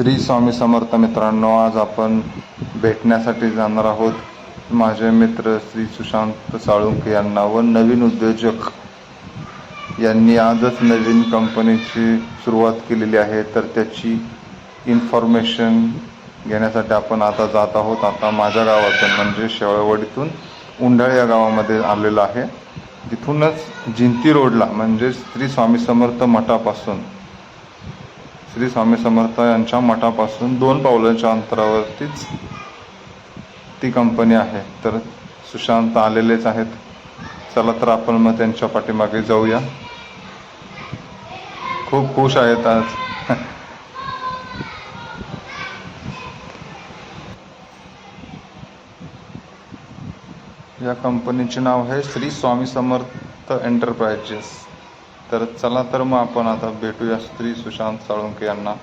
श्री स्वामी समर्थ मित्रांनो आज आपण भेटण्यासाठी जाणार आहोत. माझे मित्र श्री सुशांत साळुंके यांना व नवीन उद्योजक यांनी आजच नवीन कंपनीची सुरुवात केलेली आहे. तर त्याची इन्फॉर्मेशन घेण्यासाठी आपण आता जात आहोत. आता माझ्या गावातून म्हणजे शेवळवाडीतून उंडाळ या गावामध्ये आलेलो आहे. तिथूनच जिंती रोडला म्हणजे श्री स्वामी समर्थ मठापासून श्री स्वामी समर्थ यांच्या मठापासून दोन पावलांच्या अंतरावरतीच ती कंपनी आहे. तर सुशांत आलेलेच आहेत. चला तर आपण मग त्यांच्या पाठीमागे जाऊया. खूप खुश आहेत आज. या कंपनीचे नाव आहे श्री स्वामी समर्थ एंटरप्राइजेस तर चला तर मग आपण आता भेटूया श्री सुशांत साळुंके यांना.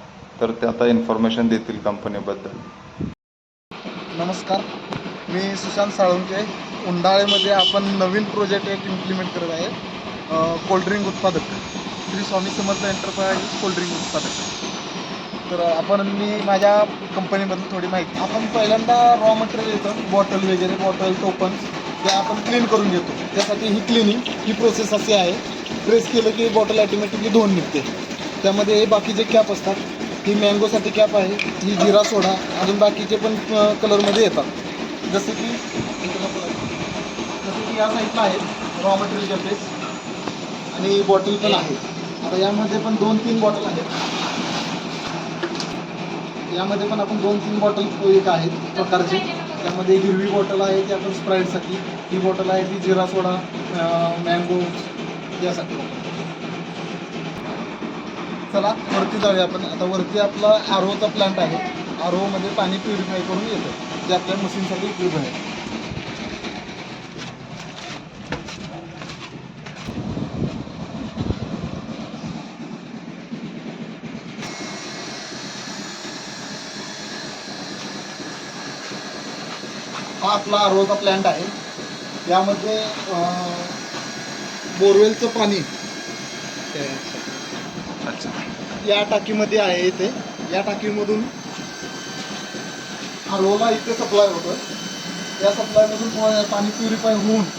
तर ते आता इन्फॉर्मेशन देतील कंपनीबद्दल नमस्कार. मी सुशांत साळुंके उंडाळेमध्ये आपण नवीन प्रोजेक्ट एक इम्प्लिमेंट करत आहे. कोल्ड्रिंक उत्पादक. Shri Swami Samarth enterprise cold drink उत्पादक. तर आपण मी माझ्या कंपनीबद्दल थोडी माहिती. आपण पहिल्यांदा रॉ मटेरियल येतं बॉटल वगैरे बॉटल टोपन्स ते आपण क्लीन करून घेतो. त्यासाठी ही क्लिनिंग ही प्रोसेस अशी आहे. प्रेस केलं की बॉटल ॲटोमॅटिकली धुवून निघते. त्यामध्ये हे बाकीचे कॅप असतात ही मँगोसाठी कॅप आहे ही जिरा सोडा अजून बाकीचे पण कलरमध्ये येतात. जसं की जसं की या साईडला आहेत रॉ मटेरियल कॅपेस आणि बॉटल पण आहे. आता यामध्ये पण दोन तीन बॉटल आहेत. यामध्ये पण आपण दोन तीन बॉटल एक आहेत प्रकारचे. त्यामध्ये हिरवी बॉटल आहे ती आपण स्प्राईटसाठी ही बॉटल आहे ती जिरा सोडा मँगो यासाठी. चला वरती जाऊया आपण. आता वरती आपला आरोचा प्लांट आहे. आरोमध्ये पाणी प्युरिफाय करून येतं. जे आपल्या मशीनसाठी उपयोग आहे. हा आपला आरोचा प्लांट आहे. यामध्ये बोरवेलचं पाणी. अच्छा. या टाकीमध्ये आहे इथे. या टाकीमधून आरोला इथे सप्लाय होतं या सप्लायमधून पाणी प्युरिफाय होऊन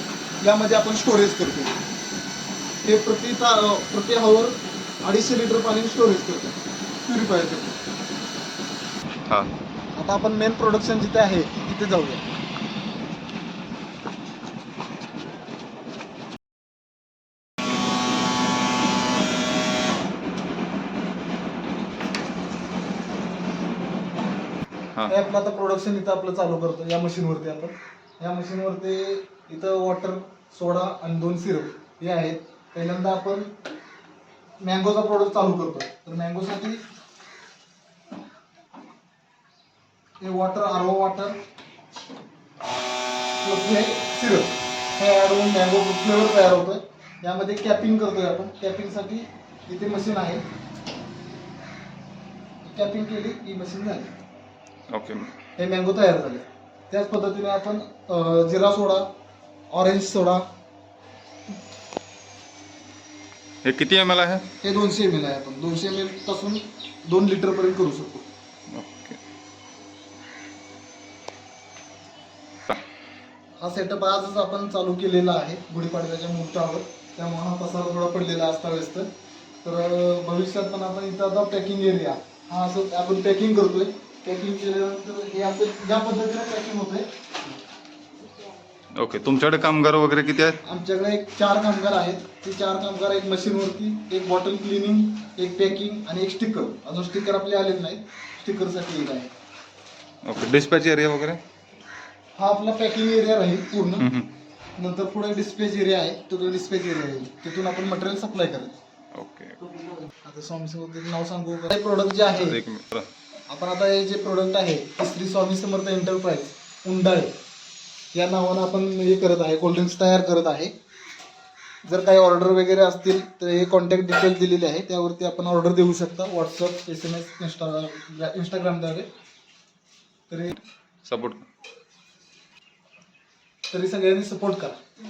यामध्ये आपण स्टोरेज करतो. ते प्रति ता प्रति हवर अडीचशे लिटर पाणी स्टोरेज करतो. प्युरिफाय करतो. हां. आता आपण मेन प्रोडक्शन जिथे आहे तिथे जाऊया. हे. आपलं आता प्रोडक्शन इथं आपलं चालू करतो. या मशीनवरती आपण. या मशीनवरती इथं वॉटर सोडा आणि दोन सिरप हे आहेत. पहिल्यांदा आपण मँगोचा प्रोडक्ट चालू करतो. तर मँगोसाठी हे वॉटर आरो वॉटर हे सिरप हे ॲड होऊन मँगो फ्लेवर तयार होतोय. यामध्ये कॅपिंग करतोय आपण. कॅपिंगसाठी इथे मशीन आहे. कॅपिंग केली ही मशीन झाली. ओके हे मँगो तयार झाले. त्याच पद्धतीने आपण जिरा सोडा ऑरेंज सोडा. हे किती एम एल आहे? हे दोनशे एम एल आहे आपण. दोनशे एम एलपासून दोन लिटर पर्यंत करू शकतो. ओके. हा सेटअप आजच आपण चालू केलेला आहे गुढीपाडव्याच्या मुहूर्तावर. त्यामुळे हा पसारा थोडा पडलेला असता व्यस्त. तर भविष्यात पण आपण इथं आता पॅकिंग एरिया हा असं आपण पॅकिंग करतोय. पॅकिंग केल्यानंतर हे असं ज्या पद्धतीने पॅकिंग होतंय. ओके तुमच्याकडे कामगार वगैरे किती आहेत? आमच्याकडे एक चार कामगार आहेत. ते चार कामगार एक मशीनवरती एक बॉटल क्लिनिंग एक पॅकिंग आणि एक स्टिकर अजून स्टिकर आपले आलेले नाहीत. स्टिकरसाठी एक आहे. ओके डिस्पॅच एरिया वगैरे? हा आपला पॅकिंग एरिया राहील पूर्ण. हम्म, हम्म. नंतर पुढे डिस्पॅच एरिया आहे. तो डिस्पॅच एरिया राहील. तिथून आपण मटेरियल सप्लाय करायचं ओके आता स्वामी समर्थ नाव सांगू का? हे प्रोडक्ट जे आहे एक मिनिट. आपण आता हे जे प्रोडक्ट आहे श्री स्वामी समर्थ एंटरप्राइज उंडाळे. या नावानं आपण हे करत आहे कोल्ड्रिंक्स तयार करत आहे. जर काही ऑर्डर वगैरे असतील तर हे कॉन्टॅक्ट डिटेल दिलेले आहे. त्यावरती आपण ऑर्डर देऊ शकता. WhatsApp S M S insta इंस्टाग्रामद्वारे तरी सपोर्ट तरी सगळ्यांनी सपोर्ट करा.